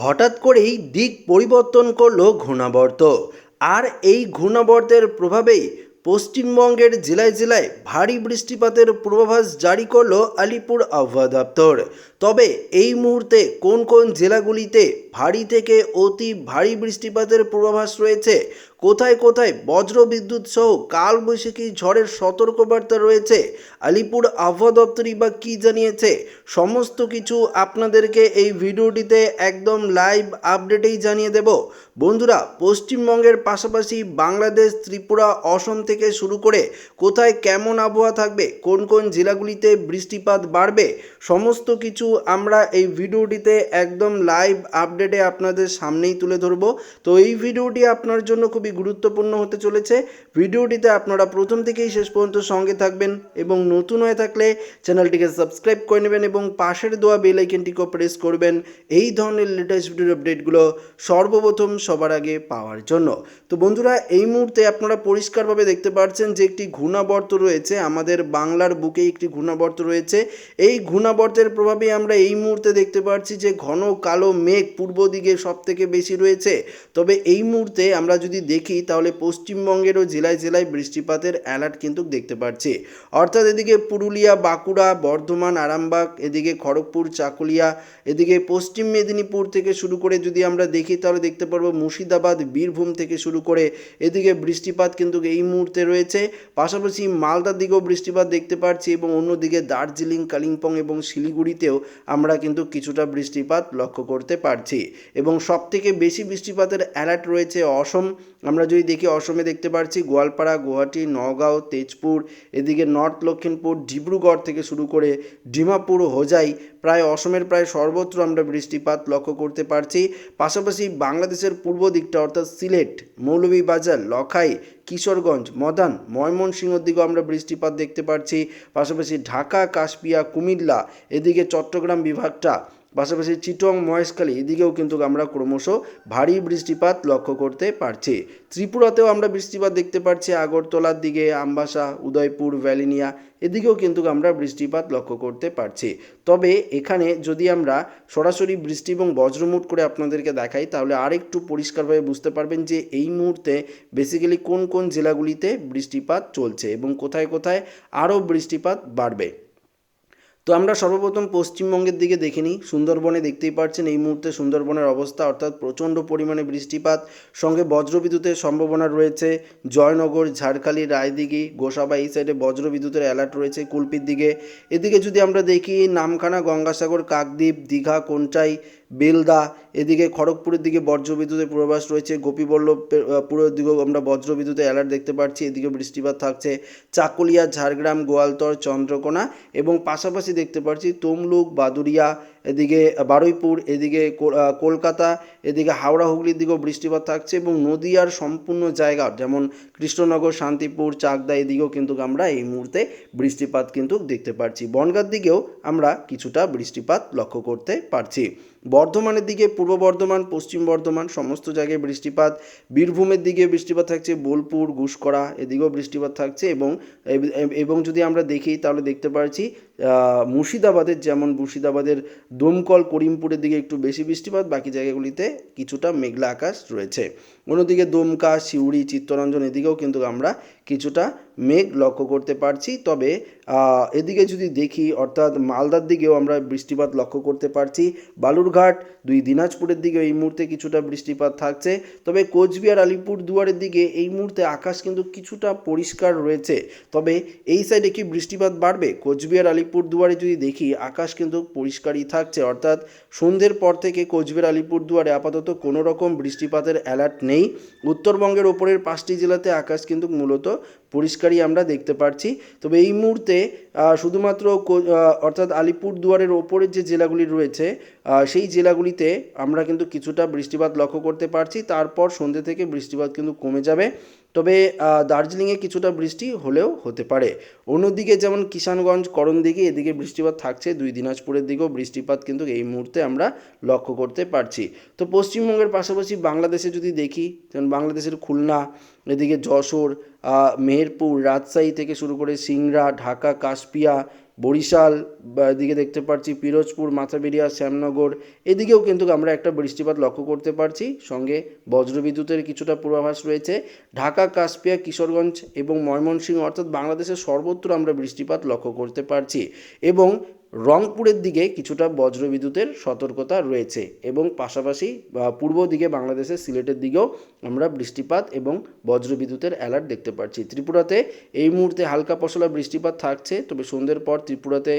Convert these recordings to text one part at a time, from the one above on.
হঠাৎ করেই দিক পরিবর্তন করল ঘূর্ণাবর্ত। আর এই ঘূর্ণাবর্তের প্রভাবেই পশ্চিমবঙ্গের জেলায় জেলায় ভারী বৃষ্টিপাতের পূর্বাভাস জারি করল আলিপুর আবহাওয়া দপ্তর। তবে এই মুহূর্তে কোন কোন জেলাগুলিতে ভারী থেকে অতি ভারী বৃষ্টিপাতের পূর্বাভাস রয়েছে কোথায় কোথায় বজ্র বিদ্যুৎ সহ কালবৈশাখী ঝড়ের সতর্কবার্তা রয়েছে? আলিপুর আবহাওয়া দপ্তরই বা কী জানিয়েছে? সমস্ত কিছু আপনাদেরকে এই ভিডিওটিতে একদম লাইভ আপডেটেই জানিয়ে দেব। বন্ধুরা, পশ্চিমবঙ্গের পাশাপাশি বাংলাদেশ, ত্রিপুরা, অসম থেকে শুরু করে কোথায় কেমন আবহাওয়া থাকবে, কোন কোন জেলাগুলিতে বৃষ্টিপাত বাড়বে, সমস্ত কিছু আমরা এই ভিডিওটিতে একদম লাইভ আপডেটে আপনাদের সামনেই তুলে ধরবো। তো এই ভিডিওটি আপনার জন্য খুবই গুরুত্বপূর্ণ হতে চলেছে। ভিডিওটিতে আপনারা প্রথম থেকেই শেষ পর্যন্ত সঙ্গে থাকবেন এবং নতুন হয়ে থাকলে চ্যানেলটিকে সাবস্ক্রাইব করে নেবেন এবং পাশের দেওয়া বেল আইকনটিকেও প্রেস করবেন এই ধরনের লেটেস্ট ভিডিওর আপডেটগুলো সর্বপ্রথম সবার আগে পাওয়ার জন্য। তো বন্ধুরা, এই মুহূর্তে আপনারা পরিষ্কারভাবে দেখতে পাচ্ছেন যে একটি ঘূর্ণাবর্ত রয়েছে। আমাদের বাংলার বুকে একটি ঘূর্ণাবর্ত রয়েছে। এই ঘূর্ণাবর্তের প্রভাবে আমরা এই মুহূর্তে দেখতে পাচ্ছি যে ঘন কালো মেঘ পূর্ব দিকে সব থেকে বেশি রয়েছে। তবে এই মুহূর্তে আমরা যদি দেখি তাহলে পশ্চিমবঙ্গেরও জেলায় জেলায় বৃষ্টিপাতের অ্যালার্ট কিন্তু দেখতে পাচ্ছি অর্থাৎ এদিকে পুরুলিয়া, বাঁকুড়া, বর্ধমান, আরামবাগ, এদিকে খড়গপুর, চাকুলিয়া, এদিকে পশ্চিম মেদিনীপুর থেকে শুরু করে যদি আমরা দেখি, তাহলে দেখতে পারব মুর্শিদাবাদ, বীরভূম থেকে শুরু করে এদিকে বৃষ্টিপাত কিন্তু এই মুহূর্তে রয়েছে। পাশাপাশি মালদার দিকেও বৃষ্টিপাত দেখতে পাচ্ছি এবং অন্যদিকে দার্জিলিং, কালিম্পং এবং শিলিগুড়িতেও আমরা কিন্তু কিছুটা বৃষ্টিপাত লক্ষ্য করতে পারছি। এবং সব থেকে বেশি বৃষ্টিপাতের অ্যালার্ট রয়েছে অসম। আমরা যদি দেখি অসমে দেখতে পাচ্ছি গোয়ালপাড়া, গুয়াহাটি নগাঁও তেজপুর, এদিকে নর্থ লক্ষিমপুর, ডিব্রুগড় থেকে শুরু করে ডিমাপুর, হোজাই, প্রায় অসমের প্রায় সর্বত্র আমরা বৃষ্টিপাত লক্ষ্য করতে পারছি। পাশাপাশি বাংলাদেশের পূর্ব দিকটা অর্থাৎ সিলেট, মৌলভীবাজার, লখাই, কিশোরগঞ্জ, মদান ময়মনসিংহর দিকেও আমরা বৃষ্টিপাত দেখতে পাচ্ছি পাশাপাশি ঢাকা, কাশপিয়া, কুমিল্লা, এদিকে চট্টগ্রাম বিভাগটা পাশাপাশি চিটং মহেশখালী, এদিকেও কিন্তু আমরা ক্রমশ ভারী বৃষ্টিপাত লক্ষ্য করতে পারছি। ত্রিপুরাতেও আমরা বৃষ্টিপাত দেখতে পাচ্ছি আগরতলার দিকে আমবাসা, উদয়পুর, ভ্যালিনিয়া, এদিকেও কিন্তু আমরা বৃষ্টিপাত লক্ষ্য করতে পারছি। তবে এখানে যদি আমরা সরাসরি বৃষ্টি এবং বজ্রমুট করে আপনাদেরকে দেখাই, তাহলে আরেকটু পরিষ্কারভাবে বুঝতে পারবেন যে এই মুহূর্তে বেসিক্যালি কোন কোন জেলাগুলিতে বৃষ্টিপাত চলছে এবং কোথায় কোথায় আরও বৃষ্টিপাত বাড়বে। তো আমরা সর্বপ্রথম পশ্চিমবঙ্গের দিকে দেখে নিই। সুন্দরবনে দেখতেই পাচ্ছেন এই মুহূর্তে সুন্দরবনের অবস্থা, অর্থাৎ প্রচণ্ড পরিমাণে বৃষ্টিপাত। সঙ্গে বজ্রবিদ্যুতের সম্ভাবনা রয়েছে। জয়নগর, ঝাড়খালি, রায়দিঘি, গোসাবা এই সাইডে বজ্রবিদ্যুতের অ্যালার্ট রয়েছে কুলপির দিকে। এদিকে যদি আমরা দেখি, নামখানা, গঙ্গাসাগর, কাকদ্বীপ, দীঘা, কোনটাই, বেলদা, এদিকে খড়গপুরের দিকে বজ্রবিদ্যুতের পূর্বাভাস রয়েছে। গোপীবল্লভপুরের দিকেও আমরা বজ্রবিদ্যুতের অ্যালার্ট দেখতে পাচ্ছি। এদিকে বৃষ্টিপাত থাকছে চাকুলিয়া, ঝাড়গ্রাম, গোয়ালতর, চন্দ্রকোনা এবং পাশাপাশি দেখতে পাচ্ছি তমলুক বাদুরিয়া এদিকে বারুইপুর এদিকে কলকাতা এদিকে হাওড়া হুগলির দিকেও বৃষ্টিপাত থাকছে এবং নদীয়ার সম্পূর্ণ জায়গা যেমন কৃষ্ণনগর শান্তিপুর চাকদা এদিকেও কিন্তু আমরা এই মুহূর্তে বৃষ্টিপাত কিন্তু দেখতে পাচ্ছি বনগাঁর দিকেও আমরা কিছুটা বৃষ্টিপাত লক্ষ্য করতে পারছি। বর্ধমানের দিকে পূর্ব বর্ধমান পশ্চিম বর্ধমান সমস্ত জায়গায় বৃষ্টিপাত। বীরভূমের দিকে বৃষ্টিপাত থাকছে বোলপুর গুসকরা এদিকেও বৃষ্টিপাত থাকছে এবং এবং যদি আমরা দেখি তাহলে দেখতে আহ, মুর্শিদাবাদের যেমন মুর্শিদাবাদের দমকল করিমপুরের দিকে একটু বেশি বৃষ্টিপাত বাকি জায়গাগুলিতে কিছুটা মেঘলা আকাশ রয়েছে। অন্যদিকে দমকা, সিউড়ি, চিত্তরঞ্জন এদিকেও কিন্তু আমরা কিছুটা মেঘ লক্ষ্য করতে পারছি। তবে এদিকে যদি দেখি, অর্থাৎ মালদার দিকেও আমরা বৃষ্টিপাত লক্ষ্য করতে পারছি। বালুরঘাট, দুই দিনাজপুরের দিকে এই মুহূর্তে কিছুটা বৃষ্টিপাত থাকছে। তবে কোচবিহার, আলিপুর দুয়ারের দিকে এই মুহূর্তে আকাশ কিন্তু কিছুটা পরিষ্কার রয়েছে। তবে এই সাইডে কি বৃষ্টিপাত বাড়বে? কোচবিহার, আলিপুর দুয়ারে যদি দেখি, আকাশ কিন্তু পরিষ্কারই থাকছে। অর্থাৎ সন্ধ্যের পর থেকে কোচবিহার, আলিপুর দুয়ারে আপাতত কোনো রকম বৃষ্টিপাতের অ্যালার্ট নেই। উত্তরবঙ্গের ওপরের পাঁচটি জেলাতে আকাশ কিন্তু মূলত পরিষ্কারই আমরা দেখতে পাচ্ছি তবে এই মুহূর্তে শুধুমাত্র অর্থাৎ আলিপুর দুয়ারের ওপরের যে জেলাগুলি রয়েছে সেই জেলাগুলিতে আমরা কিন্তু কিছুটা বৃষ্টিপাত লক্ষ্য করতে পারছি। তারপর সন্ধ্যে থেকে বৃষ্টিপাত কিন্তু কমে যাবে। তবে দার্জিলিংয়ে কিছুটা বৃষ্টি হলেও হতে পারে। অন্যদিকে যেমন কিষানগঞ্জ, করণদিঘি, এদিকে বৃষ্টিপাত থাকছে। দুই দিনাজপুরের দিকেও বৃষ্টিপাত কিন্তু এই মুহূর্তে আমরা লক্ষ্য করতে পারছি। তো পশ্চিমবঙ্গের পাশাপাশি বাংলাদেশে যদি দেখি, যেমন বাংলাদেশের খুলনা, এদিকে যশোর মেহেরপুর, রাজশাহী থেকে শুরু করে সিংড়া, ঢাকা, কাশপিয়া বরিশাল, বা এদিকে দেখতে পারছি পিরোজপুর, মাথাবিরিয়া, শ্যামনগর, এদিকেও কিন্তু আমরা একটা বৃষ্টিপাত লক্ষ্য করতে পারছি। সঙ্গে বজ্রবিদ্যুতের কিছুটা পূর্বাভাস রয়েছে। ঢাকা কাশপিয়া কিশোরগঞ্জ এবং ময়মনসিংহ অর্থাৎ বাংলাদেশের সর্বত্র আমরা বৃষ্টিপাত লক্ষ্য করতে পারছি এবং রংপুরের দিকে কিছুটা বজ্রবিদ্যুতের সতর্কতা রয়েছে এবং পাশাপাশি পূর্ব দিকে বাংলাদেশের সিলেটের দিকেও আমরা বৃষ্টিপাত এবং বজ্রবিদ্যুতের অ্যালার্ট দেখতে পাচ্ছি। ত্রিপুরাতে এই মুহূর্তে হালকা পশলা বৃষ্টিপাত থাকছে, তবে সন্ধ্যের পর ত্রিপুরাতে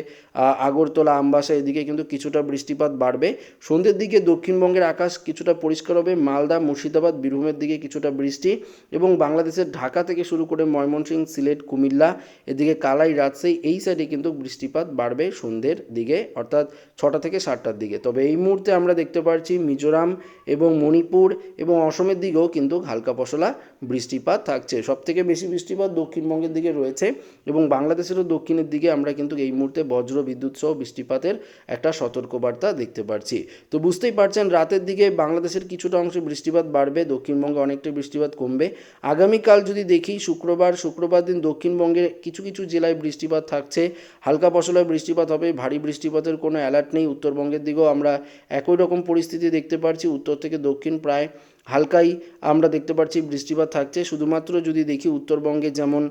আগরতলা, আমবাসা এদিকে কিন্তু কিছুটা বৃষ্টিপাত বাড়বে। সন্ধ্যের দিকে দক্ষিণবঙ্গের আকাশ কিছুটা পরিষ্কার হবে, মালদা, মুর্শিদাবাদ, বীরভূমের দিকে কিছুটা বৃষ্টি এবং বাংলাদেশের ঢাকা থেকে শুরু করে ময়মনসিংহ, সিলেট, কুমিল্লা, এদিকে কালাই, রাজশাহী এই সাইডে কিন্তু বৃষ্টিপাত বাড়বে সন্ধ্যের দিকে, অর্থাৎ ছটা থেকে সাতটার দিকে। তবে এই মুহূর্তে আমরা দেখতে পাচ্ছি মিজোরাম এবং মণিপুর এবং অসমের দিকেও কিন্তু হালকা পশলা বৃষ্টিপাত থাকছে। সব থেকে বেশি বৃষ্টিপাত দক্ষিণবঙ্গের দিকে রয়েছে এবং বাংলাদেশেরও দক্ষিণের দিকে আমরা কিন্তু এই মুহূর্তে বজ্র বিদ্যুৎ সহ বৃষ্টিপাতের একটা সতর্কবার্তা দেখতে পাচ্ছি তো বুঝতেই পারছেন, রাতের দিকে বাংলাদেশের কিছুটা অংশে বৃষ্টিপাত বাড়বে, দক্ষিণবঙ্গে অনেকটা বৃষ্টিপাত কমবে। আগামীকাল যদি দেখি, শুক্রবার শুক্রবার দিন দক্ষিণবঙ্গের কিছু কিছু জেলায় বৃষ্টিপাত থাকছে, হালকা পশলায় বৃষ্টিপাত হবে ভারী বৃষ্টিপাতের কোনো অ্যালার্ট নেই। উত্তরবঙ্গের দিকেও আমরা একই রকম পরিস্থিতি দেখতে পারছি। উত্তর থেকে দক্ষিণ প্রায় হালকাই আমরা দেখতে পাচ্ছি বৃষ্টিপাত থাকছে। শুধুমাত্র যদি দেখি উত্তরবঙ্গে যেমন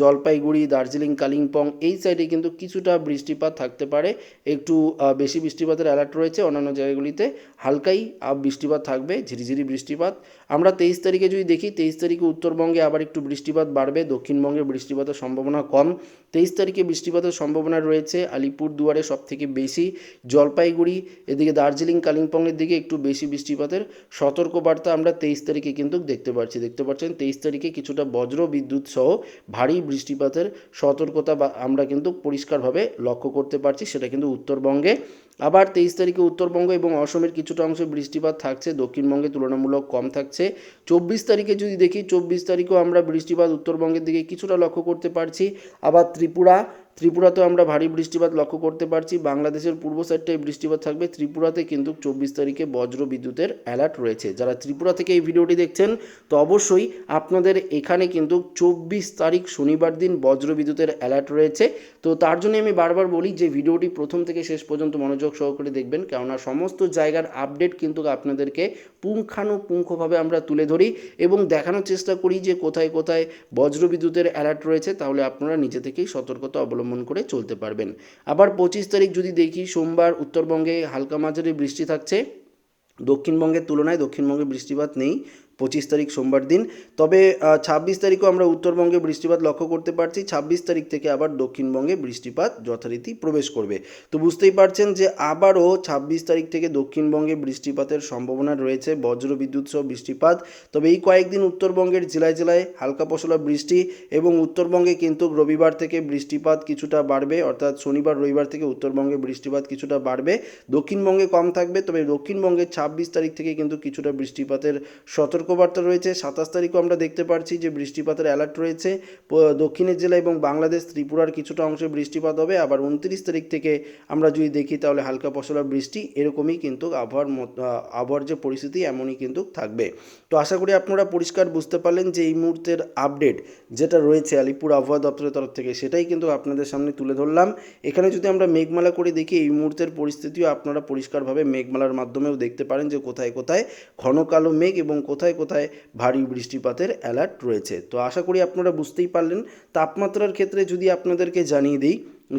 জলপাইগুড়ি, দার্জিলিং, কালিম্পং, এই সাইডে কিন্তু কিছুটা বৃষ্টিপাত থাকতে পারে। একটু বেশি বৃষ্টিপাতের অ্যালার্ট রয়েছে। অন্যান্য জায়গাগুলিতে হালকাই বৃষ্টিপাত থাকবে, ঝিরিঝিরি বৃষ্টিপাত। আমরা তেইশ তারিখে যদি দেখি, তেইশ তারিখে উত্তরবঙ্গে আবার একটু বৃষ্টিপাত বাড়বে। দক্ষিণবঙ্গে বৃষ্টিপাতের সম্ভাবনা কম। তেইশ তারিখে বৃষ্টিপাতের সম্ভাবনা রয়েছে আলিপুর দুয়ারে সব থেকে বেশি। জলপাইগুড়ি, এদিকে দার্জিলিং, কালিম্পংয়ের দিকে একটু বেশি বৃষ্টিপাতের সতর্কবার্তা আমরা তেইশ তারিখে কিন্তু দেখতে পাচ্ছি। দেখতে পাচ্ছেন তেইশ তারিখে কিছুটা বজ্র বিদ্যুৎ সহ ভারী বৃষ্টিপাতের সতর্কতা বা আমরা কিন্তু পরিষ্কারভাবে লক্ষ্য করতে পারছি। সেটা কিন্তু উত্তরবঙ্গে আবার তেইশ তারিখে উত্তরবঙ্গ এবং অসমের কিছুটা অংশে বৃষ্টিপাত থাকছে। দক্ষিণবঙ্গে তুলনামূলক কম থাকছে। চব্বিশ তারিখে যদি দেখি, চব্বিশ তারিখেও আমরা বৃষ্টিপাত উত্তরবঙ্গের দিকে কিছুটা লক্ষ্য করতে পারছি। আবার ত্রিপুরা, ত্রিপুরাতেও আমরা ভারী বৃষ্টিপাত লক্ষ্য করতে পারছি। বাংলাদেশের পূর্ব সাইডটায় বৃষ্টিপাত থাকবে। ত্রিপুরাতে কিন্তু চব্বিশ তারিখে বজ্র বিদ্যুতের অ্যালার্ট রয়েছে। যারা ত্রিপুরা থেকে এই ভিডিওটি দেখছেন, তো অবশ্যই আপনাদের এখানে কিন্তু চব্বিশ তারিখ শনিবার দিন বজ্র বিদ্যুতের অ্যালার্ট রয়েছে। তো তার জন্য আমি বারবার বলি, যে ভিডিওটি প্রথম থেকে শেষ পর্যন্ত মনোযোগ সহকারে দেখবেন, কেননা সমস্ত জায়গার আপডেট কিন্তু আপনাদেরকে পুঙ্খানুপুঙ্খভাবে আমরা তুলে ধরি এবং দেখানোর চেষ্টা করি যে কোথায় কোথায় বজ্রবিদ্যুতের অ্যালার্ট রয়েছে, তাহলে আপনারা নিজে থেকেই সতর্কতা অবলম্বন করে চলতে পারবেন। আবার পঁচিশ তারিখ যদি দেখি সোমবার উত্তরবঙ্গে হালকা মাঝারি বৃষ্টি থাকছে, দক্ষিণবঙ্গের তুলনায় দক্ষিণবঙ্গে বৃষ্টিপাত নেই। পঁচিশ তারিখ সোমবার দিন। তবে ছাব্বিশ তারিখও আমরা উত্তরবঙ্গে বৃষ্টিপাত লক্ষ্য করতে পারছি। ছাব্বিশ তারিখ থেকে আবার দক্ষিণবঙ্গে বৃষ্টিপাত যথারীতি প্রবেশ করবে। তো বুঝতেই পারছেন যে আবারও ছাব্বিশ তারিখ থেকে দক্ষিণবঙ্গে বৃষ্টিপাতের সম্ভাবনা রয়েছে। বজ্র বিদ্যুৎ সহ বৃষ্টিপাত। তবে এই কয়েকদিন উত্তরবঙ্গের জেলায় জেলায় হালকা পশলা বৃষ্টি এবং উত্তরবঙ্গে কিন্তু রবিবার থেকে বৃষ্টিপাত কিছুটা বাড়বে। অর্থাৎ শনিবার, রবিবার থেকে উত্তরবঙ্গে বৃষ্টিপাত কিছুটা বাড়বে। দক্ষিণবঙ্গে কম থাকবে, তবে দক্ষিণবঙ্গে ছাব্বিশ তারিখ থেকে কিন্তু কিছুটা বৃষ্টিপাতের সতর্কবার্তা রয়েছে। সাতাশ তারিখও আমরা দেখতে পাচ্ছি যে বৃষ্টিপাতের অ্যালার্ট রয়েছে। দক্ষিণের জেলা এবং বাংলাদেশ, ত্রিপুরার কিছুটা অংশে বৃষ্টিপাত হবে। আবার উনত্রিশ তারিখ থেকে আমরা যদি দেখি তাহলে হালকা পশলা বৃষ্টি। এরকমই কিন্তু আবহাওয়ার আবহাওয়ার যে পরিস্থিতি এমনই কিন্তু থাকবে। তো আশা করি আপনারা পরিষ্কার বুঝতে পারলেন যে এই মুহূর্তের আপডেট যেটা রয়েছে আলিপুর আবহাওয়া দপ্তরের তরফ থেকে, সেটাই কিন্তু আপনাদের সামনে তুলে ধরলাম। এখানে যদি আমরা মেঘমালা করে দেখি, এই মুহূর্তের পরিস্থিতিও আপনারা পরিষ্কারভাবে মেঘমালার মাধ্যমেও দেখতে পারেন যে কোথায় কোথায় ঘন কালো মেঘ এবং কোথায় কোথায় ভারী বৃষ্টিপাতের অ্যালার্ট রয়েছে। তো আশা করি আপনারা বুঝতেই পারলেন। তাপমাত্রার ক্ষেত্রে যদি আপনাদেরকে জানিয়ে দিই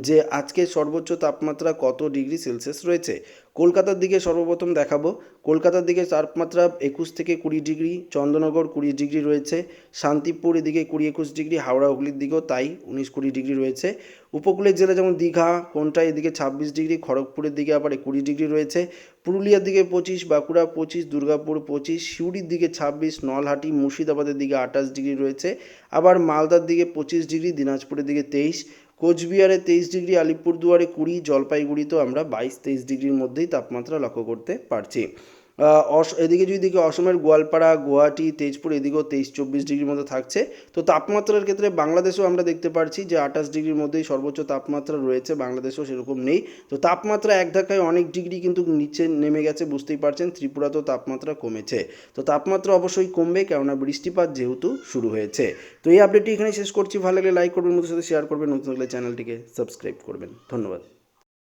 যে আজকে সর্বোচ্চ তাপমাত্রা কত ডিগ্রি সেলসিয়াস রয়েছে, কলকাতার দিকে সর্বপ্রথম দেখাবো। কলকাতার দিকে তাপমাত্রা একুশ থেকে কুড়ি ডিগ্রি চন্দ্রনগর কুড়ি ডিগ্রি রয়েছে, শান্তিপুর এদিকে কুড়ি একুশ ডিগ্রি, হাওড়া হুগলির দিকেও তাই উনিশ কুড়ি ডিগ্রি রয়েছে। উপকূলের জেলা যেমন দীঘা কোনটা এদিকে ছাব্বিশ ডিগ্রি, খড়গপুরের দিকে আবার কুড়ি ডিগ্রি রয়েছে। পুরুলিয়ার দিকে পঁচিশ, বাঁকুড়া পঁচিশ, দুর্গাপুর পঁচিশ, সিউড়ির দিকে ছাব্বিশ, নলহাটি, মুর্শিদাবাদের দিকে আঠাশ ডিগ্রি রয়েছে। আবার মালদার দিকে পঁচিশ ডিগ্রি, দিনাজপুরের দিকে তেইশ, কোচবিহারে তেইশ ডিগ্রি, আলিপুরদুয়ারে কুড়ি, জলপাইগুড়িতেও আমরা বাইশ, তেইশ ডিগ্রির মধ্যেই তাপমাত্রা লক্ষ্য করতে পারছি। অস- এদিকে যদি দেখি অসমের গোয়ালপাড়া, গুয়াহাটি, তেজপুর, এদিকেও তেইশ চব্বিশ ডিগ্রির মতো থাকছে। তো তাপমাত্রার ক্ষেত্রে বাংলাদেশেও আমরা দেখতে পাচ্ছি যে আঠাশ ডিগ্রির মধ্যেই সর্বোচ্চ তাপমাত্রা রয়েছে, বাংলাদেশেও সেরকম নেই। তো তাপমাত্রা এক ধাক্কায় অনেক ডিগ্রি কিন্তু নিচে নেমে গেছে, বুঝতেই পারছেন, ত্রিপুরাতেও তাপমাত্রা কমেছে। তো তাপমাত্রা অবশ্যই কমবে, কেননা বৃষ্টিপাত যেহেতু শুরু হয়েছে। তো এই আপডেটটি এখানে শেষ করছি, ভালো লাগলে লাইক করবেন নতুন সাথে শেয়ার করবেন, নতুন লাগলে চ্যানেলটিকে সাবস্ক্রাইব করবেন। ধন্যবাদ।